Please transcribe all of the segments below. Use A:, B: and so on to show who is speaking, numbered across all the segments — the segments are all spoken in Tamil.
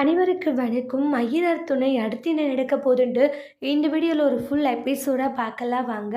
A: அனைவருக்கு வணக்கம். ஐயனார் துணை அடுத்து என்ன நடக்க போகுதுன்ட்டு இந்த வீடியோவில் ஒரு ஃபுல் எபிசோடாக பார்க்கலாம் வாங்க.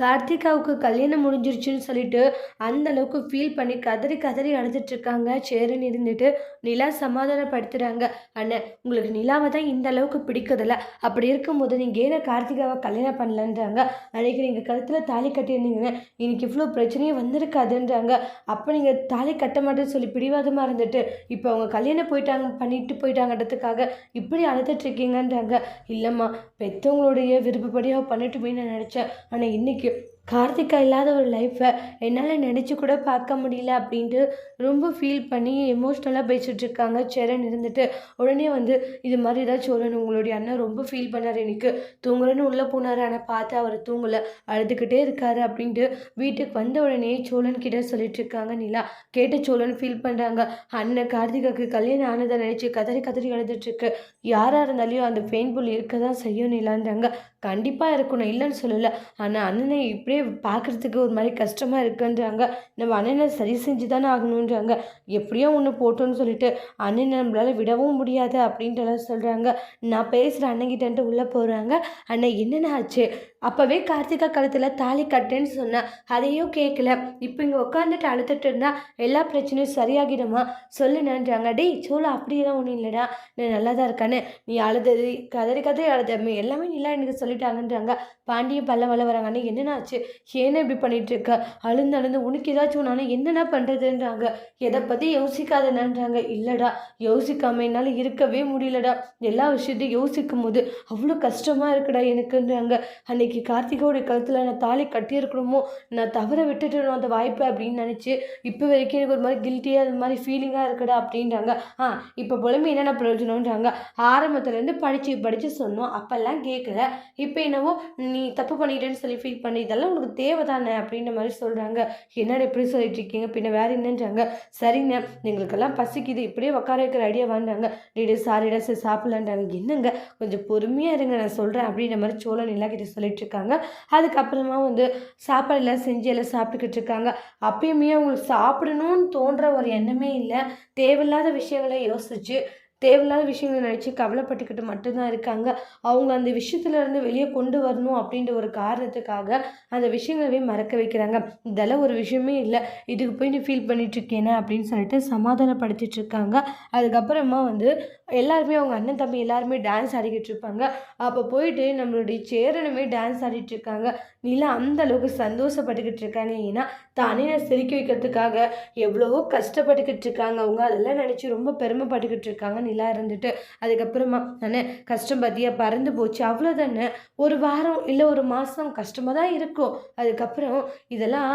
A: கார்த்திகாவுக்கு கல்யாணம் முடிஞ்சிருச்சுன்னு சொல்லிட்டு அந்த அளவுக்கு ஃபீல் பண்ணி கதறி கதறி அழுதுட்டு இருக்காங்க. சேருன்னு இருந்துட்டு நிலா சமாதானப்படுத்துகிறாங்க அண்ணன் உங்களுக்கு நிலாவை தான் இந்த அளவுக்கு பிடிக்கதில்ல? அப்படி இருக்கும்போது நீங்கள் ஏன்னா கார்த்திகாவை கல்யாணம் பண்ணலன்றாங்க? அன்றைக்கி நீங்கள் கழுத்தில் தாலி கட்டியிருந்தீங்க இன்னைக்கு இவ்வளோ பிரச்சனையே வந்திருக்காதுன்றாங்க. அப்போ நீங்கள் தாலி கட்ட மாட்டேன்னு சொல்லி பிடிவாதமாக இருந்துட்டு இப்போ அவங்க கல்யாணம் போயிட்டாங்க பண்ணிட்டு போயிட்டாங்க போயிட்டாங்கன்றதுக்காக இப்படி அழுதுட்டு இருக்கீங்கன்றாங்க இல்லைம்மா பெற்றவங்களுடைய விருப்பப்படி அவள் பண்ணட்டுமே நான் நினச்சேன். ஆனால் இன்னைக்கு கார்த்திகா இல்லாத ஒரு லைஃப்பை என்னால் நினச்சி கூட பார்க்க முடியல அப்படின்ட்டு ரொம்ப ஃபீல் பண்ணி எமோஷ்னலாக பேசிகிட்ருக்காங்க சரண் இருந்துட்டு உடனே வந்து இது மாதிரி ஏதாச்சும் சொல்லணும் உங்களுடைய அண்ணன் ரொம்ப ஃபீல் பண்ணார் எனக்கு தூங்குறேன்னு உள்ளே போனார் ஆனால் பார்த்து அவர் தூங்கலை அழுதுகிட்டே இருக்காரு அப்படின்ட்டு வீட்டுக்கு வந்த உடனே சோழன் கிட்ட சொல்லிட்டு இருக்காங்க நிலா கேட்ட சோழன் ஃபீல் பண்ணுறாங்க அண்ணன் கார்த்திகாவுக்கு கல்யாணம் ஆனதை நினச்சி கதறி கதறி அழுதுட்டுருக்கு யாராக இருந்தாலையும் அந்த பெயின் புல் இருக்க தான் செய்யும் நிலான்றாங்க. கண்டிப்பாக இருக்கணும். இல்லைன்னு சொல்லலை. ஆனால் அண்ணனை இப்படியே பார்க்குறதுக்கு ஒரு மாதிரி கஷ்டமாக இருக்குன்றாங்க. நம்ம அண்ணனை சரி செஞ்சு தானே ஆகணுன்றாங்க. எப்படியோ ஒன்று போட்டோன்னு சொல்லிட்டு அண்ணனை நம்மளால் விடவும் முடியாது அப்படின்ட்டுலாம் சொல்கிறாங்க நான் பேசுகிற அண்ணங்கிட்டன்ட்டு உள்ளே போகிறாங்க அண்ணன் என்னென்ன ஆச்சு? அப்போவே கார்த்திகா கழுத்தில் தாலி கட்டேன்னு சொன்னேன் அதையும் கேட்கல இப்போ இங்கே உட்காந்துட்டு அழுதுட்டு இருந்தா எல்லா பிரச்சனையும் சரியாகிடுமா? சொல்லுனேன்றாங்க டேய் சோளம் அப்படியெல்லாம் ஒன்றும் இல்லைடா. நான் நல்லா தான் இருக்கானே நீ அழுதது கதறி கதறி அழுதமே எல்லாமே நீலாம் எனக்கு சொல்லிட்டாங்கன்றாங்க. பாண்டியும் பல்ல வல்ல வராங்கன்னு என்னென்ன ஆச்சு? இப்படி பண்ணிட்டு இருக்க? அழுந்து அழுந்து உனக்கு ஏதாச்சும் ஒன்றாலும் என்னென்ன பண்ணுறதுன்றாங்க எதை பற்றி யோசிக்காதேன்றாங்க இல்லைடா யோசிக்காம என்னால் இருக்கவே முடியலடா. எல்லா விஷயத்தையும் யோசிக்கும் போது அவ்வளோ கஷ்டமாக இருக்குடா எனக்குன்றாங்க. அன்னைக்கு கார்த்திகோடைய கழுத்தில் நான் தாலி கட்டியிருக்கணுமோ? நான் தவற விட்டுட்டணும் அந்த வாய்ப்பை அப்படின்னு நினச்சி இப்போ வரைக்கும் எனக்கு ஒரு மாதிரி கில்ட்டியாக அது மாதிரி ஃபீலிங்காக இருக்குடா அப்படின்றாங்க. ஆ இப்போ புலம்பி என்னென்ன பிரயோஜனம்ன்றாங்க. ஆரம்பத்துலேருந்து படித்து படித்து சொன்னோம். அப்போல்லாம் கேட்கல இப்போ என்னவோ நீ தப்பு பண்ணிட்டேன்னு சொல்லி ஃபீல் பண்ணி இதெல்லாம் உனக்கு தேவை தானே அப்படின்ற மாதிரி சொல்கிறாங்க என்னடா இப்படி சொல்லிட்டு இருக்கீங்க? பின்ன வேறு என்னன்றாங்க. சரிங்க எங்களுக்கெல்லாம் பசிக்குது. இப்படியே உட்கார வைக்கிற ஐடியா வாங்குறாங்க டேடி சாரிடா சரி சாப்பிட்லான்றாங்க. என்னங்க? கொஞ்சம் பொறுமையாக இருங்க நான் சொல்கிறேன் அப்படின்ற மாதிரி சோழன் எல்லாம் கிட்ட சொல்லிட்டு இருக்காங்க அதுக்கப்புறமா வந்து சாப்பாடு எல்லாம் செஞ்சு எல்லாம் சாப்பிட்டுக்கிட்டு இருக்காங்க அப்பயுமே அவங்களுக்கு சாப்பிடணும்னு தோன்ற ஒரு எண்ணமே இல்லை. தேவையில்லாத விஷயங்களை யோசிச்சு தேவையில்லாத விஷயங்களை நினச்சி கவலைப்பட்டுக்கிட்டு மட்டும்தான் இருக்காங்க. அவங்க அந்த விஷயத்துலேருந்து வெளியே கொண்டு வரணும் அப்படின்ற ஒரு காரணத்துக்காக அந்த விஷயங்களவே மறக்க வைக்கிறாங்க. இதெல்லாம் ஒரு விஷயமே இல்லை. இதுக்கு போய் நீ ஃபீல் பண்ணிட்டு இருக்கேனே அப்படின்னு சொல்லிட்டு சமாதானப்படுத்திட்டு இருக்காங்க. அதுக்கப்புறமா வந்து எல்லாருமே அவங்க அண்ணன் தம்பி எல்லாருமே டான்ஸ் ஆடிக்கிட்டு இருப்பாங்க. அப்போ போயிட்டு நம்மளுடைய சேரனுமே டான்ஸ் ஆடிட்டு இருக்காங்க. நிலா அந்த அளவுக்கு சந்தோஷப்பட்டுக்கிட்டு இருக்காங்க. ஏன்னா தானே சிரிக்க வைக்கிறதுக்காக எவ்வளவோ கஷ்டப்பட்டுக்கிட்டு இருக்காங்க. அவங்க அதெல்லாம் நினச்சி ரொம்ப பெருமைப்பட்டுக்கிட்டு இருக்காங்க. நிலா இருந்துட்டு. அதுக்கப்புறமா நான் கஷ்டம் பற்றியா பறந்து போச்சு. அவ்வளோதானே ஒரு வாரம் இல்லை ஒரு மாதம் கஷ்டமாக தான் இருக்கும். அதுக்கப்புறம் இதெல்லாம்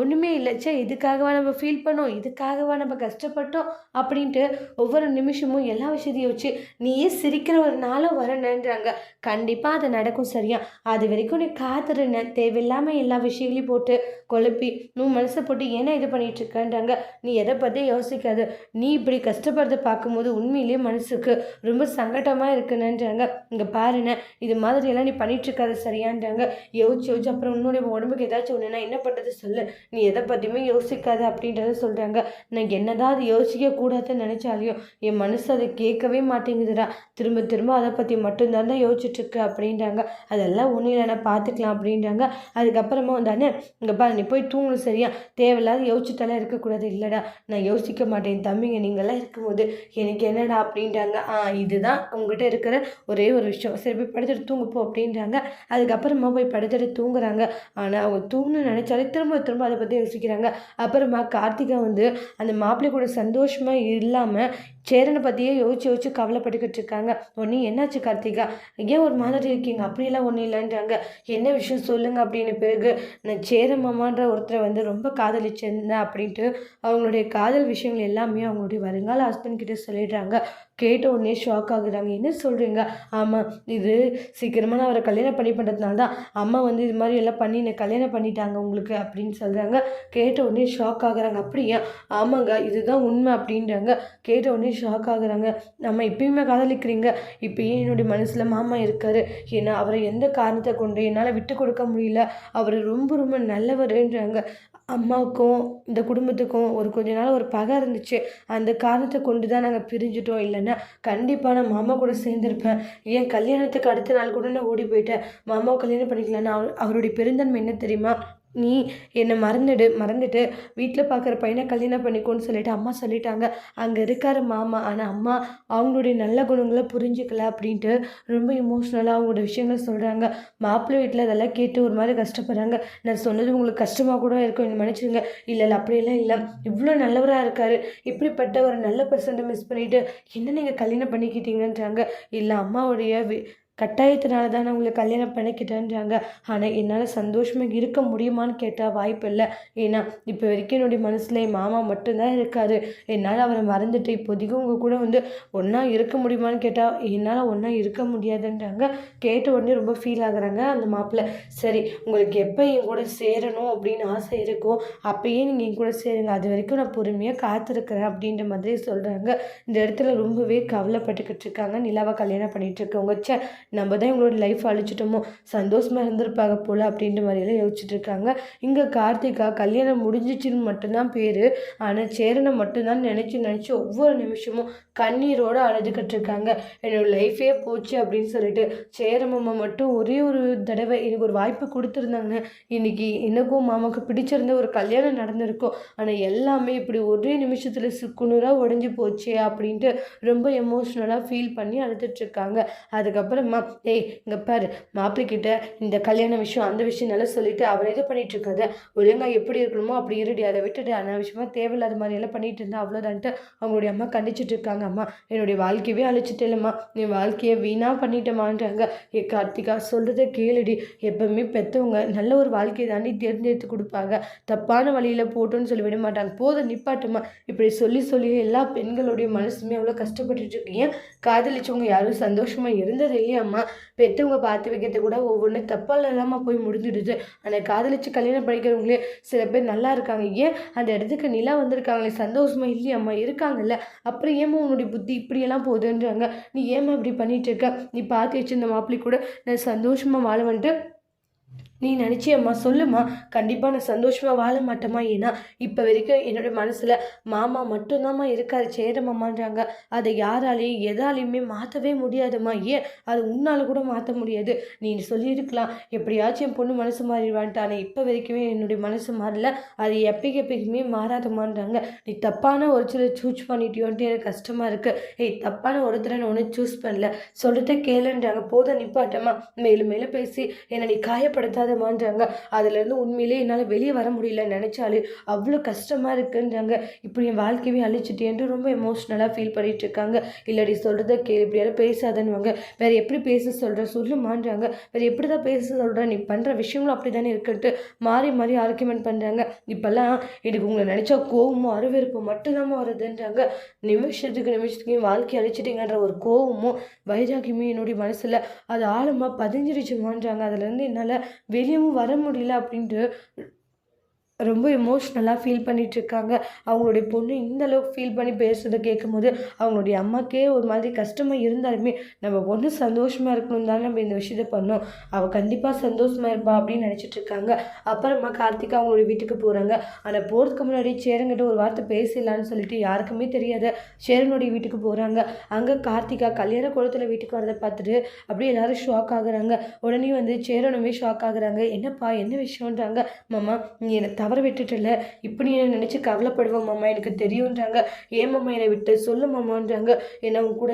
A: ஒன்றுமே இல்லை. சே இதுக்காகவா நம்ம ஃபீல் பண்ணோம்? இதுக்காகவா நம்ம கஷ்டப்பட்டோம்? அப்படின்ட்டு ஒவ்வொரு நிமிஷமும் எல்லா விஷயத்தையும் வச்சு நீயே சிரிக்கிற ஒரு நாளும் வரணுன்றாங்க கண்டிப்பாக அது நடக்கும் சரியா. அது வரைக்கும் நீ காத்துருன தேவையில்லாமல் எல்லா விஷயங்களையும் போட்டு குழப்பி நீ மனசை போட்டு ஏன்னா இது பண்ணிட்டு இருக்கன்றாங்க நீ எதை பற்றி யோசிக்காது. நீ இப்படி கஷ்டப்படுறத பார்க்கும்போது உண்மையிலேயே மனசுக்கு ரொம்ப சங்கடமாக இருக்குன்னுன்றாங்க. இங்கே பாருண்ணே இது மாதிரியெல்லாம் நீ பண்ணிட்டு இருக்காது சரியான்றாங்க. யோசிச்சு யோசிச்சு அப்புறம் உன்னுடைய உடம்புக்கு ஏதாச்சும் ஒன்றுனா என்ன பண்ணுறது சொல்லு. நீ எதை பற்றியுமே யோசிக்காது அப்படின்றத சொல்கிறாங்க நான் என்னதான் அது யோசிக்க கூடாதுன்னு நினச்சாலையும் என் மனசு அதை கேட்கவே மாட்டேங்குதுடா. திரும்ப திரும்ப அதை பற்றி மட்டும்தான் தான் யோசிச்சுட்ருக்கு அப்படின்றாங்க. அதெல்லாம் ஒன்றும் இல்லை நான் பார்த்துக்கலாம் அப்படின்றாங்க. அதுக்கப்புறமா வந்தானே இங்கே பாரு நீ போய் தூங்கணும் சரியா? தேவையில்லாத யோசிச்சுட்டாலாம் இருக்கக்கூடாது இல்லைடா. நான் யோசிக்க மாட்டேன் தம்பிங்க நீங்களாம் இருக்கும்போது எனக்கு என்னடா அப்படின்றாங்க. ஆ இதுதான் உங்ககிட்ட இருக்கிற ஒரே ஒரு விஷயம். சரி போய் படுத்துட்டு தூங்குப்போ அப்படின்றாங்க. அதுக்கப்புறமா போய் படுத்துட்டு தூங்குறாங்க. ஆனால் அவங்க தூங்கணும்னு நினச்சாலே திரும்ப திரும்ப அதை பற்றி யோசிக்கிறாங்க. அப்புறமா கார்த்திகா வந்து அந்த மாப்பிள்ளை கூட சந்தோஷமாக இல்லாமல் சேரனை பற்றியே யோசிச்சு யோசிச்சு கவலைப்பட்டுக்கிட்டு இருக்காங்க. ஒன்று என்னாச்சு கார்த்திகா? ஏன் ஒரு மாதிரி இருக்கீங்க? அப்படியெல்லாம் ஒன்றும் இல்லைன்றாங்க. என்ன விஷயம் சொல்லுங்க அப்படின்னு பிறகு நான் சேர மாமான்ற ஒருத்தரை வந்து ரொம்ப காதலிச்சிருந்தேன் அப்படின்ட்டு அவங்களுடைய காதல் விஷயங்கள் எல்லாமே அவங்களுடைய வருங்கால ஹஸ்பண்ட் கிட்டே சொல்லிடுறாங்க. கேட்ட உடனே ஷாக் ஆகுறாங்க. என்ன சொல்கிறீங்க ஆமாம் இது சீக்கிரமாக நான் அவரை கல்யாணம் பண்ணி பண்ணுறதுனால தான் அம்மா வந்து இது மாதிரி எல்லாம் பண்ணி என்னை கல்யாணம் பண்ணிட்டாங்க உங்களுக்கு அப்படின்னு சொல்கிறாங்க கேட்ட உடனே ஷாக் ஆகுறாங்க. அப்படியா? ஆமாங்க இதுதான் உண்மை அப்படின்றாங்க. கேட்ட உடனே ஷாக் ஆகுறாங்க. நம்ம இப்பயுமே காதலிக்கிறீங்க. இப்பயே என்னுடைய மனசில் மாமா இருக்கார்? ஏன்னா அவரை எந்த காரணத்தை கொண்டு என்னால் விட்டு கொடுக்க முடியல. அவர் ரொம்ப ரொம்ப நல்லவருன்றாங்க. அம்மாவுக்கும் இந்த குடும்பத்துக்கும் ஒரு கொஞ்ச நாள் ஒரு பகை இருந்துச்சு. அந்த காரணத்தை கொண்டு தான் நாங்கள் பிரிஞ்சுட்டோம். இல்லைன்னா கண்டிப்பாக நான் மாமா கூட சேர்ந்துருப்பேன். என் கல்யாணத்துக்கு அடுத்த நாள் கூட நான் ஓடி போயிட்டேன். மாமாவை கல்யாணம் பண்ணிக்கலான்னு அவர் அவருடைய பெருந்தன்மை என்ன தெரியுமா? நீ என்னை மறந்துடு மறந்துட்டு வீட்டில் பார்க்குற பையனை கல்யாணம் பண்ணிக்கோன்னு சொல்லிட்டு அம்மா சொல்லிட்டாங்க. அங்கே இருக்கார் மாமா. ஆனால் அம்மா அவங்களுடைய நல்ல குணங்களை புரிஞ்சுக்கல அப்படின்ட்டு ரொம்ப இமோஷ்னலாக அவங்களோட விஷயங்களை சொல்கிறாங்க மாப்பிள்ளை வீட்டில் அதெல்லாம் கேட்டு ஒரு மாதிரி கஷ்டப்படுறாங்க. நான் சொன்னது உங்களுக்கு கஷ்டமாக கூட இருக்கும் என்ன மன்னிச்சுங்க இல்லை இல்லை அப்படியெல்லாம் இல்லை. இவ்வளோ நல்லவராக இருக்கார். இப்படிப்பட்ட ஒரு நல்ல பர்சன்ட்டை மிஸ் பண்ணிவிட்டு என்ன நீங்கள் கல்யாணம் பண்ணிக்கிட்டீங்கன்றாங்க. இல்லை அம்மாவுடைய கட்டாயத்தினால தான் நான் உங்களை கல்யாணம் பண்ணிக்கிட்டேன்றாங்க. ஆனால் என்னால் சந்தோஷமாக இருக்க முடியுமான்னு கேட்டால் வாய்ப்பு இல்லை ஏன்னா இப்போ வரைக்கும் என்னுடைய மனசில் என் மாமா மட்டும்தான் இருக்காரு. என்னால் அவரை மறந்துட்டு இப்போதைக்கு உங்கள் கூட வந்து ஒன்றா இருக்க முடியுமான்னு கேட்டால் என்னால் ஒன்றா இருக்க முடியாதுன்றாங்க. கேட்ட உடனே ரொம்ப ஃபீல் ஆகுறாங்க அந்த மாப்பிள்ளை. சரி உங்களுக்கு எப்போ என் கூட சேரணும் அப்படின்னு ஆசை இருக்கோ அப்போயே நீங்கள் என் கூட சேருங்க. அது வரைக்கும் நான் பொறுமையாக காத்திருக்கிறேன் அப்படின்ற மாதிரி சொல்கிறாங்க இந்த இடத்துல ரொம்பவே கவலைப்பட்டுக்கிட்டு இருக்காங்க. நிலாவை கல்யாணம் பண்ணிகிட்டு இருக்கவங்க. சே நம்ம தான் இவங்களோட லைஃப் அழிச்சிட்டோமோ? சந்தோஷமாக இருந்திருப்பாங்க போல் அப்படின்ற மாதிரியெல்லாம் யோசிச்சுட்டு இருக்காங்க. இங்கே கார்த்திகா கல்யாணம் முடிஞ்சிச்சுன்னு மட்டும்தான் பேர். ஆனால் சேரனை மட்டும்தான் நினச்சி நினச்சி ஒவ்வொரு நிமிஷமும் கண்ணீரோடு அழுதுகிட்டு இருக்காங்க என்னோடய லைஃபே போச்சு அப்படின்னு சொல்லிட்டு சேரமாமா மட்டும் ஒரே ஒரு தடவை எனக்கு ஒரு வாய்ப்பு கொடுத்துருந்தாங்கன்னு இன்றைக்கி எனக்கும் மாமாவுக்கு பிடிச்சிருந்த ஒரு கல்யாணம் நடந்திருக்கும். ஆனால் எல்லாமே இப்படி ஒரே நிமிஷத்தில் சுக்குநூறாக உடஞ்சி போச்சே அப்படின்ட்டு ரொம்ப எமோஷ்னலாக ஃபீல் பண்ணி அழுதுட்ருக்காங்க அதுக்கப்புறமா ஏய் இங்கே பாரு மாப்பிள்ளைக்கிட்ட இந்த கல்யாண விஷயம் அந்த விஷயம் நல்லா சொல்லிவிட்டு அவர் இது பண்ணிட்டு ஒழுங்காக எப்படி இருக்கணுமோ அப்படி இருடி அதை விட்டுட்டு அனாவசியமாக தேவையில்லாத மாதிரி எல்லாம் பண்ணிகிட்டு இருந்தால் அவ்வளோதான்ட்டு அவங்களுடைய அம்மா கண்டிச்சிட்டு இருக்காங்க. அம்மா என்னுடைய வாழ்க்கையவே அழிச்சிட்டேலம்மா. இல்லைம்மா நீ வாழ்க்கையை வீணாக பண்ணிட்டேமான்றாங்க. ஏ கார்த்திகா சொல்கிறத கேளுடி. எப்பவுமே பெற்றவங்க நல்ல ஒரு வாழ்க்கையை தாண்டி தேர்ந்தெடுத்து கொடுப்பாங்க. தப்பான வழியில் போட்டோன்னு சொல்லி விட மாட்டாங்க. போதும் நிப்பாட்டுமா. இப்படி சொல்லி சொல்லி எல்லா பெண்களுடைய மனசுமே அவ்வளோ கஷ்டப்பட்டுட்டு இருக்கீங்க காதலிச்சவங்க யாரும் சந்தோஷமாக இருந்தது இல்லையாம்மா. பெற்றவங்க பார்த்து வைக்கிறது கூட ஒவ்வொன்றும் தப்பால் இல்லாமல் போய் முடிஞ்சிடுது. அந்த காதலிச்சு கல்யாணம் படிக்கிறவங்களே சில பேர் நல்லா இருக்காங்க. ஏன்? அந்த இடத்துக்கு நிலா வந்திருக்காங்களே. சந்தோஷமா இல்லையாம்மா. இருக்காங்கல்ல. அப்புறம் ஏமா உன்னுடைய புத்தி இப்படியெல்லாம் போகுதுன்றாங்க. நீ ஏமா இப்படி பண்ணிட்டு இருக்க? நீ பார்த்து வச்சிருந்த மாப்பிள்ளை கூட நான் சந்தோஷமாக வாழ வந்துட்டு நீ நினச்சியம்மா சொல்லுமா. கண்டிப்பாக நான் சந்தோஷமாக வாழ மாட்டேம்மா ஏன்னா இப்போ வரைக்கும் என்னோடய மனசில் மாமா மட்டும்தாம்மா இருக்காரு சேரமாமான்றாங்க அதை யாராலையும் எதாலையுமே மாற்றவே முடியாதும்மா. ஏன்? அது உன்னால் கூட மாற்ற முடியாது. நீ சொல்லியிருக்கலாம். எப்படியாச்சும் என் பொண்ணு மனசு மாறிடுவான்ட்டு. ஆனால் இப்போ வரைக்குமே என்னுடைய மனசு மாறல. அது எப்பைக்கு எப்பயுமே மாறாதுமான்றாங்க நீ தப்பான ஒரு சில சூஸ் பண்ணிட்டியோன்ட்டு எனக்கு கஷ்டமாக இருக்குது ஏய் தப்பான ஒருத்தரை நான் ஒன்று சூஸ் பண்ணல. சொல்லிட்டு கேளுன்றாங்க. போதும் நிப்பாட்டம்மா. மேலும் மேலும் பேசி என்னை நீ காயப்படுத்தாத முடியாதமான்றாங்க அதுலேருந்து உண்மையிலே என்னால் வெளியே வர முடியல நினச்சாலே அவ்வளோ கஷ்டமாக இருக்குன்றாங்க. இப்படி என் வாழ்க்கையே அழிச்சிட்டேன்ட்டு ரொம்ப எமோஷ்னலாக ஃபீல் பண்ணிட்டு இருக்காங்க இல்லாடி சொல்கிறத கே இப்படியாலும் பேசாதன்னுவாங்க. வேறு எப்படி பேச சொல்கிற சொல்லுமான்றாங்க. வேறு எப்படி தான் பேச சொல்கிற நீ பண்ணுற விஷயங்களும் அப்படி தானே இருக்குன்ட்டு மாறி மாறி ஆர்குமெண்ட் பண்ணுறாங்க இப்போல்லாம் எனக்கு உங்களை நினச்சா கோவமும் அருவெருப்பு மட்டும்தாம்மா வருதுன்றாங்க. நிமிஷத்துக்கு நிமிஷத்துக்கு வாழ்க்கை அழிச்சிட்டிங்கன்ற ஒரு கோவமும் வைராகியமும் என்னுடைய மனசில் அது ஆழமாக பதிஞ்சிருச்சுமான்றாங்க. அதுலேருந்து என்னால் வெளியவும் வர முடியல அப்படின்ட்டு ரொம்ப எமோஷ்னலாக ஃபீல் பண்ணிகிட்ருக்காங்க அவங்களுடைய பொண்ணு இந்தளவுக்கு ஃபீல் பண்ணி பேசுகிறத கேட்கும்போது அவங்களுடைய அம்மாக்கே ஒரு மாதிரி கஷ்டமாக இருந்தாலுமே நம்ம பொண்ணு சந்தோஷமாக இருக்கணும் தான் நம்ம இந்த விஷயத்த பண்ணோம். அவள் கண்டிப்பாக சந்தோஷமாக இருப்பா அப்படின்னு நினச்சிட்ருக்காங்க அப்புறமா கார்த்திகா அவங்களுடைய வீட்டுக்கு போகிறாங்க ஆனால் போகிறதுக்கு முன்னாடி சேரங்கிட்ட ஒரு வார்த்தை பேசிடலான்னு சொல்லிட்டு யாருக்குமே தெரியாத. சேரனுடைய வீட்டுக்கு போகிறாங்க அங்கே கார்த்திகா கல்யாண குளத்தில் வீட்டுக்கு வரதை பார்த்துட்டு அப்படியே எல்லாரும் ஷாக் ஆகுறாங்க. உடனே வந்து சேரனுமே ஷாக் ஆகுறாங்க. என்னப்பா என்ன விஷயம்ன்றாங்க. மாமா நீ என்னை தவற விட்டுட்டல. இப்படி என்ன நினச்சி கவலைப்படுவோம் மாமா? எனக்கு தெரியுன்றாங்க ஏன் மாமா? என்னை விட்டு சொல்லு மாமான்றாங்க. என்ன கூட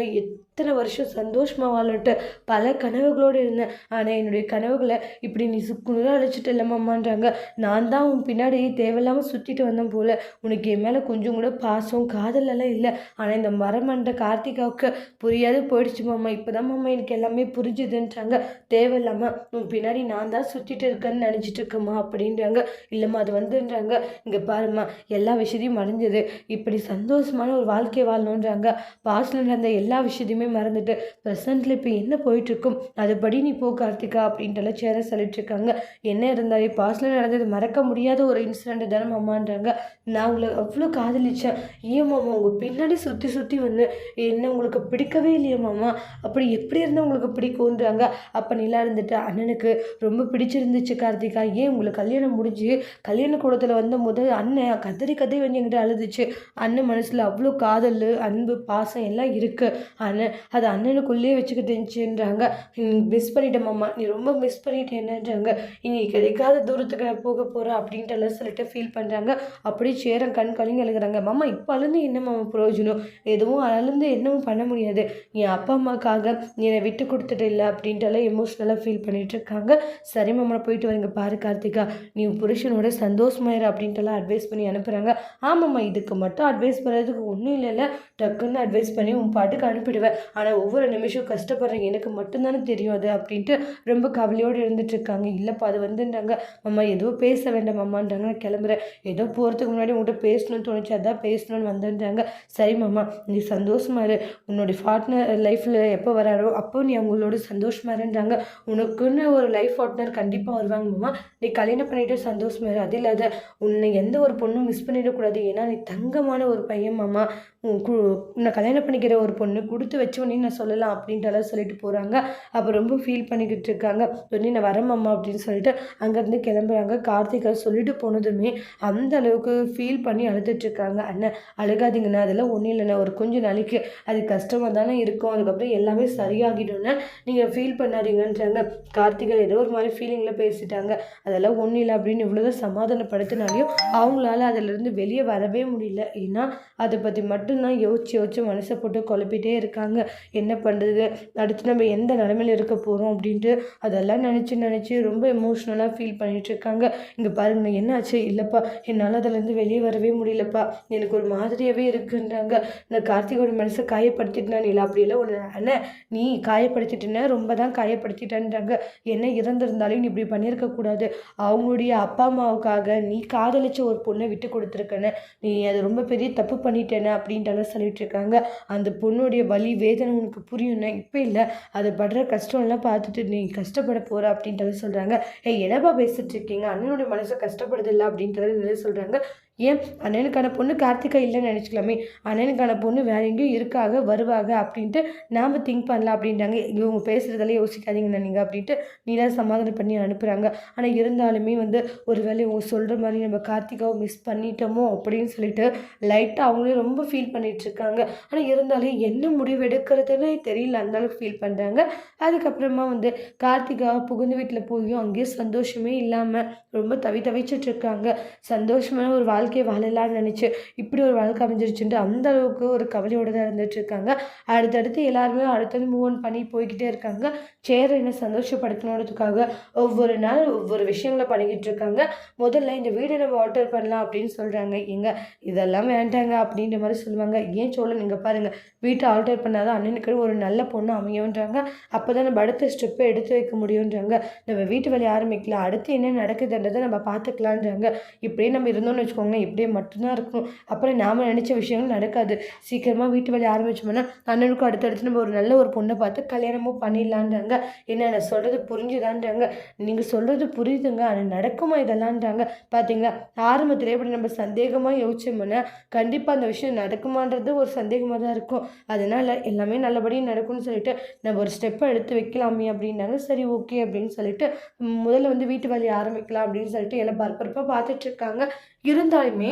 A: இத்தனை வருஷம் சந்தோஷமாக வாழன்ட்டு பல கனவுகளோடு இருந்தேன். ஆனால் என்னுடைய கனவுகளை இப்படி நீ சுக்குனராக அழைச்சிட்டு இல்லைம்மான்றாங்க நான் தான் உன் பின்னாடி தேவையில்லாமல் சுற்றிட்டு வந்தேன் போல். உனக்கு என் மேலே கொஞ்சம் கூட பாசம் காதலெல்லாம் இல்லை. ஆனால் இந்த மரமன்ற கார்த்திகாவுக்கு புரியாது போயிடுச்சு மாமா. இப்போ தான் மாமா எனக்கு எல்லாமே புரிஞ்சுதுன்றாங்க. தேவையில்லாமல் உன் பின்னாடி நான் தான் சுற்றிட்டு இருக்கேன்னு நினச்சிட்டு இருக்கேம்மா அப்படின்றாங்க. இல்லைம்மா அது வந்துன்றாங்க. இங்கே பாரும்மா எல்லா விஷயத்தையும் மறைஞ்சது. இப்படி சந்தோஷமான ஒரு வாழ்க்கையை வாழணுன்றாங்க பாஸ்டில் நடந்த எல்லா விஷயத்தையுமே எல்லாமே மறந்துட்டு ப்ரெசண்ட்டில் இப்போ என்ன போயிட்டுருக்கும்? அதுபடி நீ போ கார்த்திகா அப்படின்ட்டுலாம் சேர சொல்லிட்டு இருக்காங்க என்ன இருந்தாலும் பாஸ்டில் நடந்தது மறக்க முடியாத ஒரு இன்சிடென்ட் தானே மாமான்றாங்க. நான் உங்களை அவ்வளோ காதலிச்சேன். ஏன் மாமா உங்கள் பின்னாடி சுற்றி சுற்றி வந்து என்ன உங்களுக்கு பிடிக்கவே இல்லையா மாமா? அப்படி எப்படி இருந்தால் உங்களுக்கு பிடிக்கும்ன்றாங்க. அப்போ நிலா இருந்துட்டு அண்ணனுக்கு ரொம்ப பிடிச்சிருந்துச்சு கார்த்திகா. ஏன் உங்களுக்கு கல்யாணம் முடிஞ்சு கல்யாண கூடத்தில் வந்த முதல் அண்ணன் கதறி கதறி வந்து என்கிட்ட அழுதுச்சு. அண்ணன் மனசில் அவ்வளோ காதல் அன்பு பாசம் எல்லாம் இருக்குது அண்ணன் அது அண்ணனுக்குள்ளேயே வச்சுக்கிட்டுருந்துச்சுன்றாங்க மிஸ் பண்ணிட்டேன் மாமா நீ ரொம்ப மிஸ் பண்ணிட்டேன்னுன்றாங்க இனி கிடைக்காத தூரத்துக்கு நான் போக போகிறேன் அப்படின்ட்டு எல்லாம் சொல்லிட்டு ஃபீல் பண்ணுறாங்க அப்படியே சேரம் கண் கலிங்க அழுகிறாங்க. மாமா இப்போ அழுந்து என்ன மாமா பிரயோஜனம்? எதுவும் அழுந்து என்னவும் பண்ண முடியாது. என் அப்பா அம்மாக்காக என்னை விட்டு கொடுத்துட்டு இல்லை அப்படின்ட்டு எல்லாம் எமோஷ்னலாக ஃபீல் பண்ணிட்டு இருக்காங்க சரி மாமா போயிட்டு வரீங்க. பாரு கார்த்திகா நீ புருஷனோட சந்தோஷமாயிரு அப்படின்ட்டுலாம் அட்வைஸ் பண்ணி அனுப்புகிறாங்க ஆமாம்மா இதுக்கு மட்டும் அட்வைஸ் பண்ணுறதுக்கு ஒன்றும் இல்லைல்ல. டக்குன்னு அட்வைஸ் பண்ணி உன் பாட்டுக்கு அனுப்பிடுவேன். ஆனால் ஒவ்வொரு நிமிஷம் கஷ்டப்படுறேன் எனக்கு மட்டும்தானே தெரியும் அது அப்படின்ட்டு ரொம்ப கவலையோடு இருந்துட்டுருக்காங்க. இல்லைப்பா அது வந்துன்றாங்க. அம்மா ஏதோ பேச வேண்டாம் அம்மான்றாங்க. நான் கிளம்புறேன். ஏதோ போகிறதுக்கு முன்னாடி உங்கள்கிட்ட பேசணும்னு தோணுச்சு. அதான் பேசணும்னு வந்துன்றாங்க. சரி மாமா நீ சந்தோஷமா இரு. உன்னுடைய பார்ட்னர் லைஃப்பில் எப்போ வராரோ அப்போ நீ அவங்களோட சந்தோஷமா இருன்றாங்க. உனக்குன்னு ஒரு லைஃப் பார்ட்னர் கண்டிப்பாக வருவாங்க மாமா. நீ கல்யாணம் பண்ணிட்டு சந்தோஷமா இரு. அது இல்லாத உன்னை எந்த ஒரு பொண்ணும் மிஸ் பண்ணிடக்கூடாது. ஏன்னா நீ தங்கமான ஒரு பையன் மாமா. உன்னை கல்யாணம் பண்ணிக்கிற ஒரு பொண்ணு கொடுத்து வச்சவனே நான் சொல்லலாம் அப்படின்ட்டு சொல்லிட்டு போகிறாங்க அப்போ ரொம்ப ஃபீல் பண்ணிக்கிட்டு இருக்காங்க. உடனே நான் வரமம்மா அப்படின்னு சொல்லிட்டு அங்கேருந்து கிளம்புறாங்க. கார்த்திகா சொல்லிட்டு போனதுமே அந்த அளவுக்கு ஃபீல் பண்ணி அழுதுட்ருக்காங்க அண்ணன் அழுகாதீங்கண்ணா அதெல்லாம் ஒன்றும் இல்லைண்ணா. ஒரு கொஞ்சம் நாளைக்கு அது கஷ்டமாக தானே இருக்கும். அதுக்கப்புறம் எல்லாமே சரியாகிடும்னா நீங்கள் ஃபீல் பண்ணாதீங்கன்றாங்க. கார்த்திகா ஏதோ ஒரு மாதிரி ஃபீலிங்கில் பேசிட்டாங்க. அதெல்லாம் ஒன்றும் இல்லை அப்படின்னு இவ்வளோதான் சமாதானப்படுத்தினாலையும் அவங்களால அதிலிருந்து வெளியே வரவே முடியல. ஏன்னா அதை பற்றி மட்டும் மட்டும்தான் யோசிச்சு யோசிச்சு மனசை போட்டு குழப்பிட்டே இருக்காங்க. என்ன பண்ணுறது அடுத்து நம்ம எந்த நிலமையில இருக்க போகிறோம் அப்படின்ட்டு அதெல்லாம் நினச்சி நினச்சி ரொம்ப எமோஷ்னலாக ஃபீல் பண்ணிட்டு இருக்காங்க. இங்கே பாருங்க என்னாச்சு இல்லைப்பா என்னால் அதுலேருந்து வெளியே வரவே முடியலப்பா. எனக்கு ஒரு மாதிரியாகவே இருக்குன்றாங்க. நான் கார்த்திகோட மனசை காயப்படுத்திட்டேன் இல்லை அப்படியெல்லாம் ஒன்று அண்ணே நீ காயப்படுத்திட்டேன்னா ரொம்ப தான் காயப்படுத்திட்டேன்றாங்க. என்ன இறந்திருந்தாலும் நீ இப்படி பண்ணியிருக்கக்கூடாது அவங்களுடைய அப்பா அம்மாவுக்காக நீ காதலிச்ச ஒரு பொண்ணை விட்டு கொடுத்துருக்கேன்னு. நீ அது ரொம்ப பெரிய தப்பு பண்ணிட்டேனே அப்படின்ட்டு சொல்லிட்டு இருக்காங்க அந்த பொண்ணுடைய வலி வேதனை உனக்கு புரியும்னா இப்போ இல்லை. அது படுற கஷ்டம்லாம் பார்த்துட்டு நீ கஷ்டப்பட போகிற அப்படின்ட்டு சொல்கிறாங்க ஏய் என்னப்பா பேசிட்டு இருக்கீங்க? அண்ணனுடைய மனசை கஷ்டப்படுதில்லை அப்படின்றத அப்படின்றது சொல்கிறாங்க ஏன்? அண்ணனுக்கான பொண்ணு கார்த்திகா இல்லைன்னு நினச்சிக்கலாமே. அண்ணனுக்கான பொண்ணு வேற எங்கேயும் இருக்காக வருவாங்க அப்படின்ட்டு நாம் திங்க் பண்ணலாம் அப்படின்றாங்க. இவங்க பேசுகிறதெல்லாம் யோசிக்காதீங்கண்ணா நீங்கள் அப்படின்ட்டு நீலாம் சமாதானம் பண்ணி அனுப்புகிறாங்க ஆனால் இருந்தாலுமே வந்து ஒரு வேளை இவங்க சொல்கிற மாதிரி நம்ம கார்த்திகாவை மிஸ் பண்ணிட்டோமோ அப்படின்னு சொல்லிட்டு லைட்டாக அவங்களே ரொம்ப ஃபீல் பண்ணிகிட்ருக்காங்க ஆனால் இருந்தாலும் என்ன முடிவு எடுக்கிறதுன்னு தெரியல அந்தளவுக்கு ஃபீல் பண்ணுறாங்க அதுக்கப்புறமா வந்து கார்த்திகா புகுந்த வீட்டில் போயும் அங்கேயும் சந்தோஷமே இல்லாமல் ரொம்ப தவி தவிச்சிட்டு இருக்காங்க. சந்தோஷமான ஒரு வாழ்க்கை வாழ்க்கையை வாழலாம்னு நினச்சி இப்படி ஒரு வாழ்க்கை அமைஞ்சிருச்சுன்ட்டு அந்த அளவுக்கு ஒரு கவலையோடு தான் இருந்துட்டு இருக்காங்க அடுத்தடுத்து எல்லாருமே அடுத்தது மூவ் ஆன் பண்ணி போய்கிட்டே இருக்காங்க. சேரை என்ன சந்தோஷப்படுத்தணுன்றதுக்காக ஒவ்வொரு நாள் ஒவ்வொரு விஷயங்களை பண்ணிக்கிட்டு இருக்காங்க முதல்ல இந்த வீடை நம்ம ஆல்டர் பண்ணலாம் அப்படின்னு சொல்கிறாங்க எங்க இதெல்லாம் வேண்டாங்க அப்படின்ற மாதிரி சொல்லுவாங்க. ஏன் சொல்ல நீங்கள் பாருங்கள் வீட்டை ஆல்டர் பண்ணாதான் அண்ணனுக்கு ஒரு நல்ல பொண்ணு அமையுன்றாங்க அப்போ தான் நம்ம அடுத்த ஸ்டெப்பை எடுத்து வைக்க முடியுன்றாங்க நம்ம வீட்டு வேலையை ஆரம்பிக்கலாம். அடுத்து என்ன நடக்குதுன்றதை நம்ம பார்த்துக்கலான்றாங்க இப்படியே நம்ம இருந்தோம்னு வச்சுக்கோங்க. பண்ணணும் இப்படியே மட்டும்தான் இருக்கும். அப்புறம் நாம் நினச்ச விஷயங்கள் நடக்காது. சீக்கிரமாக வீட்டு வேலையை ஆரம்பிச்சோம்னா அண்ணனுக்கும் அடுத்தடுத்து நம்ம ஒரு நல்ல ஒரு பொண்ணை பார்த்து கல்யாணமும் பண்ணிடலான்றாங்க. என்ன நான் சொல்கிறது புரிஞ்சுதான்றாங்க. நீங்கள் சொல்கிறது புரியுதுங்க. ஆனால் நடக்குமா இதெல்லாம்ன்றாங்க பார்த்தீங்களா ஆரம்பத்தில் எப்படி நம்ம சந்தேகமாக யோசிச்சோம்னா கண்டிப்பாக அந்த விஷயம் நடக்குமான்றது ஒரு சந்தேகமாக தான் இருக்கும். அதனால் எல்லாமே நல்லபடியாக நடக்கும்னு சொல்லிட்டு நம்ம ஒரு ஸ்டெப்பை எடுத்து வைக்கலாமே அப்படின்னாங்க. சரி ஓகே அப்படின்னு சொல்லிட்டு முதல்ல வந்து வீட்டு வேலையை ஆரம்பிக்கலாம் அப்படின்னு சொல்லிட்டு எல்லாம் பரபரப்பாக பார்த்துட்ருக்காங்க இருந்தாலுமே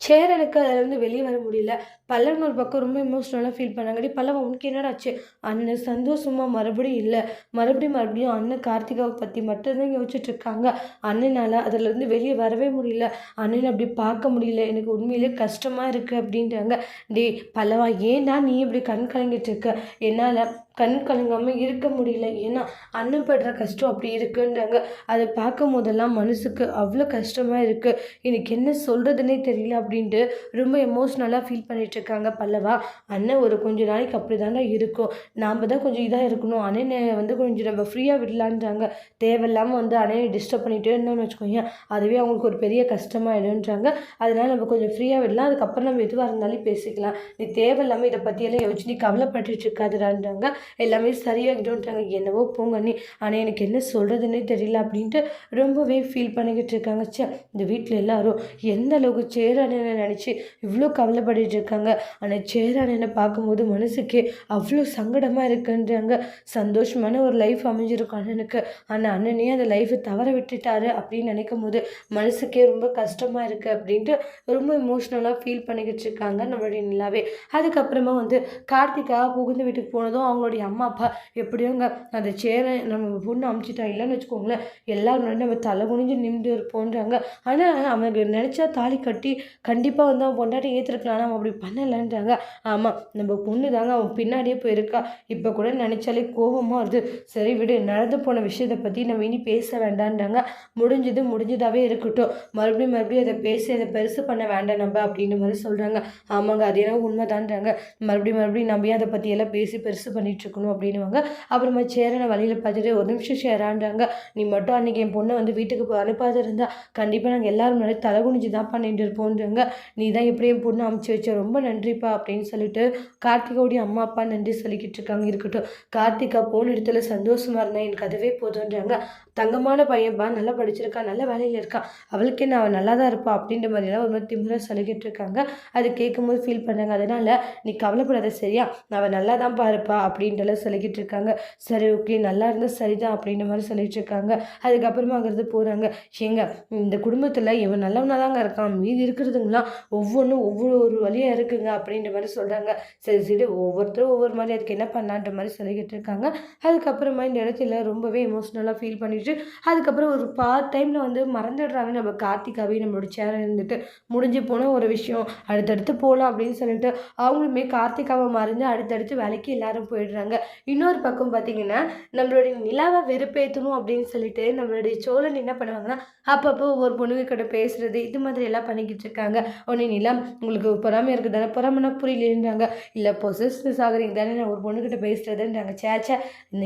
A: சேரனுக்கு அதிலேருந்து வெளியே வர முடியல. பல்லவன் ஒரு பக்கம் ரொம்ப எமோஷ்னலாக ஃபீல் பண்ணாங்கடி. பல்லவன் உனக்கு என்னடா ஆச்சு அண்ணன் சந்தோஷமாக மறுபடியும் இல்லை. மறுபடியும் மறுபடியும் அண்ணன் கார்த்திகாவை பற்றி மட்டும்தான் யோசிச்சுட்ருக்காங்க அண்ணனால் அதிலேருந்து வெளியே வரவே முடியல. அண்ணனை அப்படி பார்க்க முடியல. எனக்கு உண்மையிலே கஷ்டமாக இருக்குது அப்படின்றாங்க. டே பல்லவா ஏன்டா நீ இப்படி கண் கலங்கிட்டு இருக்க? என்னால் கண் கலங்காமல் இருக்க முடியல. ஏன்னா அண்ணன் படுற கஷ்டம் அப்படி இருக்குன்றாங்க. அதை பார்க்கும் போதெல்லாம் மனசுக்கு அவ்வளோ கஷ்டமாக இருக்குது எனக்கு என்ன சொல்கிறதுனே தெரியல அப்படின்ட்டு ரொம்ப எமோஷ்னலாக ஃபீல் பண்ணிட்டு இருக்காங்க பல்லவா? அண்ணன் ஒரு கொஞ்ச நாளைக்கு அப்படி தாண்டா இருக்கும். நாம் தான் கொஞ்சம் இதாக இருக்கணும். அண்ணனை வந்து கொஞ்சம் நம்ம ஃப்ரீயாக விடலான்றாங்க. தேவையில்லாமல் வந்து அண்ணனை டிஸ்டர்ப் பண்ணிகிட்டே இருந்தோம்னு வச்சுக்கோங்க அதுவே அவங்களுக்கு ஒரு பெரிய கஷ்டமாயிடுன்றாங்க அதனால் நம்ம கொஞ்சம் ஃப்ரீயாக விடலாம். அதுக்கப்புறம் நம்ம எதுவாக இருந்தாலும் பேசிக்கலாம். நீ தேவையில்லாமல் இதை பற்றியெல்லாம் யோசிச்சு நீ கவலைப்பட்டுட்டு இருக்காதுடான்றாங்க. எல்லாமே சரியாகிடும்ன்றாங்க என்னவோ போங்க நீ ஆனால் எனக்கு என்ன சொல்கிறதுன்னே தெரியல அப்படின்ட்டு ரொம்பவே ஃபீல் பண்ணிக்கிட்டு இருக்காங்க. சே இந்த வீட்டில் எல்லாரும் எந்த அளவுக்கு சேரானு நினச்சி இவ்வளோ கவலைப்பட்டுட்டு இருக்காங்க. ஆனால் சேரானனை பார்க்கும்போது மனசுக்கே அவ்வளோ சங்கடமாக இருக்குன்றாங்க. சந்தோஷமான ஒரு லைஃப் அமைஞ்சிருக்கும் அண்ணனுக்கு. ஆனால் அண்ணனே அந்த லைஃப்பை தவற விட்டுட்டாரு அப்படின்னு நினைக்கும் போது மனசுக்கே ரொம்ப கஷ்டமாக இருக்குது அப்படின்ட்டு ரொம்ப இமோஷ்னலாக ஃபீல் பண்ணிக்கிட்டு இருக்காங்க நம்மளுடைய நிலாவே. அதுக்கப்புறமா வந்து கார்த்திகாக புகுந்த வீட்டுக்கு போனதும் அவங்களுடைய அம்மா அப்பா எப்படியோங்க அந்த சேரை நம்ம பொண்ணு அமுச்சிட்டா. இல்லைன்னு வச்சுக்கோங்களேன் எல்லாரும் நம்ம தலை குனிஞ்சு நின்று இருப்போன்றாங்க. ஆனால் அவங்க நினச்சா தாலி கட்டி கண்டிப்பாக வந்து அவன் பொண்டாட்டி ஏற்றிருக்கலாம் நம்ம அப்படி பண்ணலைன்றாங்க. ஆமாம் நம்ம பொண்ணு தாங்க அவன் பின்னாடியே போயிருக்கா. இப்போ கூட நினச்சாலே கோபமாக வருது. சரி விடு நடந்து போன விஷயத்தை பற்றி நம்ம இனி பேச வேண்டான்றாங்க. முடிஞ்சது முடிஞ்சதாகவே இருக்கட்டும். மறுபடியும் மறுபடியும் அதை பேசி அதை பெருசு பண்ண வேண்டாம் நம்ம அப்படின்ற மாதிரி சொல்கிறாங்க ஆமாங்க அது என்ன உண்மைதான்றாங்க. மறுபடியும் மறுபடியும் நம்ம அதை பற்றியெல்லாம் பேசி பெருசு பண்ணிகிட்ருக்கணும் அப்படின்னுவாங்க. அப்புறமா சேரனை வழியில் பார்த்துட்டு ஒரு நிமிஷம் சேரான்றாங்க. நீ மட்டும் அன்றைக்கி என் பொண்ணை வந்து வீட்டுக்கு அனுப்பாத இருந்தால் கண்டிப்பாக நாங்கள் எல்லோரும் முன்னாடி தலை குனிஞ்சு தான் பண்ணிட்டு இருப்போன்றாங்க நீ தான் எப்படி என் பொண்ணு அமுச்சு வச்ச ரொம்ப நன்றிப்பா அப்படின்னு சொல்லிட்டு கார்த்திகாவுடைய அம்மா அப்பா நன்றி சொல்லிக்கிட்டு இருக்காங்க. இருக்கட்டும். கார்த்திகா போன இடத்துல சந்தோஷமா இருந்தேன் எனக்கு அதுவே போதுன்றாங்க தங்கமான பையன்பா நல்லா படிச்சிருக்கா. நல்ல வேலையில் இருக்கான் அவளுக்கே நான் அவள் நல்லா தான் இருப்பா. அப்படின்ற மாதிரிலாம் ஒரு மாதிரி திமுறை சொல்லிக்கிட்டு இருக்காங்க. அது கேட்கும்போது ஃபீல் பண்ணுறாங்க அதனால் நீ கவலைப்படாத சரியா? அவள் நல்லா தான் இருப்பா. அப்படின்றலாம் சொல்லிக்கிட்டு இருக்காங்க. சரி ஓகே நல்லா இருந்தால் சரிதான். அப்படின்ற மாதிரி சொல்லிட்டு இருக்காங்க. அதுக்கப்புறமா அங்கேருந்து போகிறாங்க ஏங்க இந்த குடும்பத்தில் இவன் நல்லவனா தாங்க இருக்கான். மீதி இருக்கிறதுங்களாம் ஒவ்வொன்றும் ஒவ்வொரு ஒரு வழியாக இருக்குங்க அப்படின்ற மாதிரி சொல்கிறாங்க சரி சரி ஒவ்வொருத்தரும் ஒவ்வொரு மாதிரி அதுக்கு என்ன பண்ணலான்ற மாதிரி சொல்லிக்கிட்டு இருக்காங்க. அதுக்கப்புறமா இந்த இடத்துல ரொம்பவே எமோஷ்னலாக ஃபீல் பண்ணிட்டு அதுக்கப்புறம் ஒரு பார்ட் டைமில் வந்து மறந்துடுறாங்க. நம்ம கார்த்திகாவே நம்மளோட சேர் இருந்துட்டு முடிஞ்சு போன ஒரு விஷயம் அடுத்தடுத்து போகலாம் அப்படின்னு சொல்லிட்டு அவங்களுமே கார்த்திகாவை மறந்து அடுத்தடுத்து வேலைக்கு எல்லாரும் போயிடுறாங்க. இன்னொரு பக்கம் பார்த்தீங்கன்னா நம்மளுடைய நிலாவை வெறுப்பேற்றணும் அப்படின்னு சொல்லிட்டு நம்மளுடைய சோழன் என்ன பண்ணுவாங்கன்னா அப்பப்போ ஒவ்வொரு பொண்ணுங்க கிட்ட பேசுறது இது மாதிரி எல்லாம் பண்ணிக்கிட்டு இருக்காங்க. உடனே நிலம் உங்களுக்கு பொறாமை இருக்குது தானே பொறாமனா புரியலன்றாங்க. இல்லை பொசஸ்னஸ் ஆகுறீங்க தானே நான் ஒரு பொண்ணுக்கிட்ட பேசுறதுன்றாங்க. சேச்சா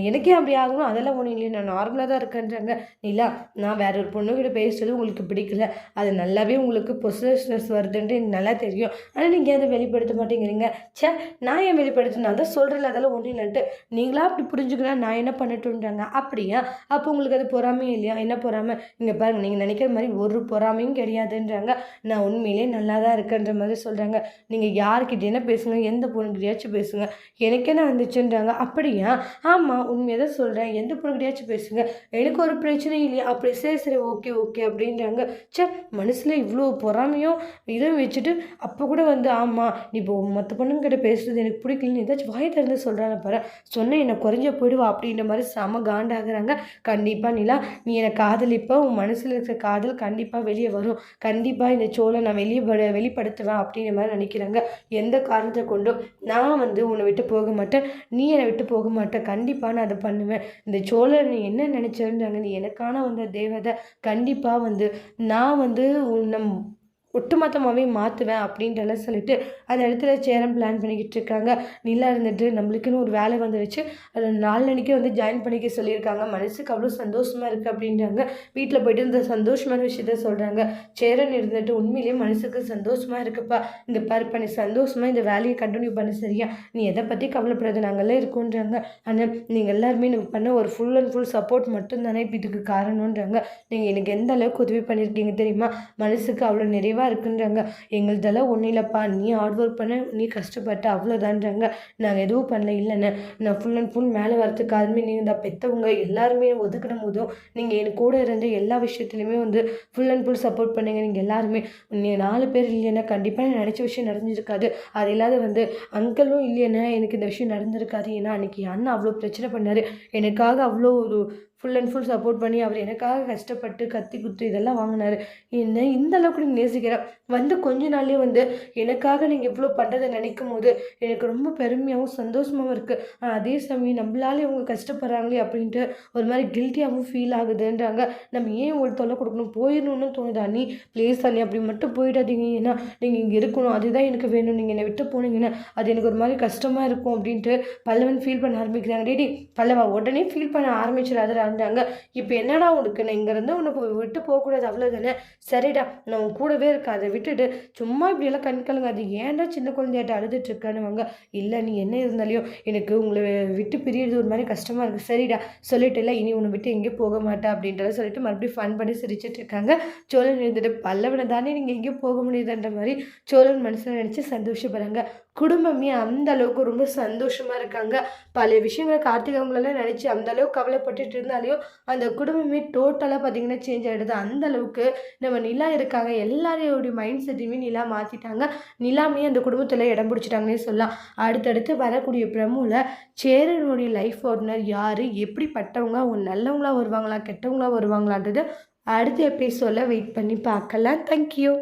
A: எனக்கே அப்படி ஆகணும் அதெல்லாம் ஒன்றும் இல்லை நான் நார்மலாக தான் இருக்கேன்றாங்க. நிலா நான் வேற ஒரு பொண்ணுக்கிட்ட பேசுறது உங்களுக்கு பிடிக்கல. அது நல்லாவே உங்களுக்கு பொசஸ்னஸ் வருதுன்ட்டு எனக்கு நல்லா தெரியும். ஆனால் நீங்கள் அதை வெளிப்படுத்த மாட்டேங்கிறீங்க? ச்சே நான் ஏன் வெளிப்படுத்தணும்? அதான் சொல்கிறேன் அதெல்லாம் ஒன்றும் இல்லைன்ட்டு. நீங்களா அப்படி புரிஞ்சுக்கலாம் நான் என்ன பண்ணட்டுன்றாங்க அப்படியா? அப்போ உங்களுக்கு அது பொறாமையும் இல்லையா? என்ன பொறாமை? இங்கே பாருங்கள் நீங்கள் நினைக்கிற மாதிரி ஒரு பொறாமையும் கிடையாதுன்றாங்க. நான் உண்மையிலே நல்லா தான் இருக்கேன்ற மாதிரி சொல்கிறாங்க நீங்கள் நீங்கள் என்ன பேசுங்க எந்த பொண்ணுக்கிட்டையாச்சும் பேசுங்க. எனக்கு என்ன வந்துச்சுன்றாங்க அப்படியா? ஆமாம் உண்மையை தான் சொல்கிறேன் எந்த பொண்ணுக்கிட்டையாச்சும் பேசுங்க. எனக்கு ஒரு பிரச்சனையும் இல்லையா. அப்படி சரி சரி ஓகே ஓகே அப்படின்றாங்க. ச்சே மனசில் இவ்வளோ பொறாமையும் இதுவும் வச்சுட்டு அப்போ கூட வந்து ஆமாம் நீ இப்போ மற்ற பொண்ணுங்கிட்ட பேசுறது எனக்கு பிடிக்கலன்னு ஏதாச்சும் வாய் திறந்து சொல்கிறாங்க பாரு. சொன்னேன் என்னை குறைஞ்ச போயிடுவா அப்படின்ற மாதிரி செம காண்டாகிறாங்க. கண்டிப்பாக நிலா நீ என்னை காதலிப்ப உன் மனசில் இருக்கிற காதல் கண்டிப்பாக வெளியே வரும். கண்டிப்பாக இந்த சோலை நான் வெளியே பட- வெளிப்படுத்துவேன் அப்படின்ற மாதிரி நினைக்கிறாங்க. எந்த காரணத்தை கொண்டும் நான் வந்து உன்னை விட்டு போக மாட்டேன். நீ என்னை விட்டு போக மாட்டேன் கண்டிப்பாக நான் அதை பண்ணுவேன். இந்த சோழர் நீ என்ன நினச்சிருந்தாங்க? நீ எனக்கான வந்த தேவதை. கண்டிப்பாக வந்து நான் வந்து உன்னை ஒட்டுமொத்தமாகவே மாற்றுவேன் அப்படின்றலாம் சொல்லிட்டு அந்த இடத்துல சேரம் பிளான் பண்ணிக்கிட்டு இருக்காங்க. நிலா இருந்துட்டு நம்மளுக்குன்னு ஒரு வேலை வந்துருச்சு அது நாலனைக்கே வந்து ஜாயின் பண்ணிக்க சொல்லியிருக்காங்க. மனசுக்கு அவ்வளோ சந்தோஷமாக இருக்குது அப்படின்றாங்க. வீட்டில் போயிட்டு இந்த சந்தோஷமான விஷயத்த சொல்கிறாங்க சேரன் இருந்துட்டு உண்மையிலேயே மனசுக்கு சந்தோஷமாக இருக்குப்பா. இந்த பாரு பண்ணி சந்தோஷமாக இந்த வேலையை கண்டினியூ பண்ண சரியா. நீ எதை பற்றி கவலைப்படாது நாங்கள்லாம் இருக்கோன்றாங்க. ஆனால் நீங்கள் எல்லாருமே எனக்கு பண்ண ஒரு ஃபுல் அண்ட் ஃபுல் சப்போர்ட் மட்டும்தானே இப்போ இதுக்கு காரணன்றாங்க நீங்கள் எனக்கு எந்த அளவுக்கு உதவி பண்ணியிருக்கீங்க தெரியுமா? மனசுக்கு அவ்வளோ நிறைவாக இருக்குன்றாங்க. எங்களுதெல்லாம் ஒன்றும் இல்லைப்பா நீ ஹார்ட் ஒர்க் பண்ண நீ கஷ்டப்பட்ட அவ்வளோதான்றாங்க நாங்கள் எதுவும் பண்ணல இல்லைண்ணே. நான் ஃபுல் அண்ட் ஃபுல் மேலே வரத்துக்கு காரணமே நீங்கள் தான். பெற்றவங்க எல்லாருமே ஒதுக்கிடும் போதும். நீங்கள் என் கூட இருந்து எல்லா விஷயத்துலையுமே வந்து ஃபுல் அண்ட் ஃபுல் சப்போர்ட் பண்ணுங்க. நீங்கள் எல்லாருமே. நீங்கள் நாலு பேர் இல்லைன்னா கண்டிப்பாக நான் நினச்ச விஷயம் நடந்திருக்காது. அது இல்லாத வந்து அங்கிளும் இல்லைன்னா எனக்கு இந்த விஷயம் நடந்திருக்காது. ஏன்னா அன்றைக்கி அண்ணன் அவ்வளோ பிரச்சனை பண்ணார். எனக்காக அவ்வளோ ஒரு ஃபுல் அண்ட் ஃபுல் சப்போர்ட் பண்ணி அவர் எனக்காக கஷ்டப்பட்டு கத்தி குத்து இதெல்லாம் வாங்கினார். என்ன இந்த அளவுக்கு நீங்கள் நேசிக்கிறேன் வந்து கொஞ்ச நாள்லேயே வந்து எனக்காக நீங்கள் இவ்வளோ பண்ணுறதை நினைக்கும் போது எனக்கு ரொம்ப பெருமையாகவும் சந்தோஷமாகவும் இருக்குது ஆனால் அதே சமயம் நம்மளாலே அவங்க கஷ்டப்படுறாங்களே அப்படின்ட்டு ஒரு மாதிரி கில்ட்டியாகவும் ஃபீல் ஆகுதுன்றாங்க. நம்ம ஏன் ஒரு தொல்லை கொடுக்கணும்? போயிடணும்னு தோணுதா நீ ப்ளேஸ் தானே அப்படி மட்டும் போயிடாதீங்க. ஏன்னா நீங்கள் இங்கே இருக்கணும். அதுதான் எனக்கு வேணும். நீங்கள் என்னை விட்டு போனீங்கன்னா அது எனக்கு ஒரு மாதிரி கஷ்டமாக இருக்கும் அப்படின்ட்டு பல்லவன் ஃபீல் பண்ண ஆரம்பிக்கிறாங்க. டேடி பல்லவா உடனே ஃபீல் பண்ண ஆரம்பிச்சிடாதரா வேண்டான்றாங்க இப்போ என்னடா உனக்கு? நான் இங்கேருந்து உன்னை விட்டு போகக்கூடாது. அவ்வளோதானே சரிடா நான் உன் கூடவே இருக்க. அதை விட்டுட்டு சும்மா இப்படியெல்லாம் கண் கலங்க அது ஏன்டா சின்ன குழந்தையாட்ட அழுதுட்டு இருக்கானுவாங்க? இல்லை நீ என்ன இருந்தாலையும் எனக்கு உங்களை விட்டு பிரியறது ஒரு மாதிரி கஷ்டமாக இருக்குது சரிடா சொல்லிட்டு இல்லை இனி உன்னை விட்டு எங்கேயும் போக மாட்டேன் அப்படின்றத சொல்லிட்டு மறுபடியும் ஃபன் பண்ணி சிரிச்சிட்டு இருக்காங்க. சோழன் இருந்துட்டு பல்லவனை தானே நீங்கள் எங்கேயும் போக முடியுதுன்ற மாதிரி சோழன் மனசில் நினச்சி சந்தோஷப்படுறாங்க. குடும்பமே அந்த அளவுக்கு ரொம்ப சந்தோஷமாக இருக்காங்க. பல விஷயங்களை கார்த்திக் அவங்களெல்லாம் நினச்சி அந்த அளவுக்கு கவலைப்பட்டுட்டு இருந்தாலையும் அந்த குடும்பமே டோட்டலாக பார்த்தீங்கன்னா சேஞ்ச் ஆகிடுது அந்த அளவுக்கு நம்ம நிலா இருக்காங்க. எல்லாரையோடைய மைண்ட் செட்டையுமே நிலா மாற்றிட்டாங்க நிலாமே அந்த குடும்பத்தில் இடம் பிடிச்சிட்டாங்கன்னே சொல்லலாம். அடுத்தடுத்து வரக்கூடிய பிரமுவில் சேரனுடைய லைஃப் பார்ட்னர் யார்? எப்படிப்பட்டவங்க? அவங்க நல்லவங்களா வருவாங்களா? கெட்டவங்களா வருவாங்களான்றது அடுத்த எபிசோடில் வெயிட் பண்ணி பார்க்கலாம். தேங்க்யூ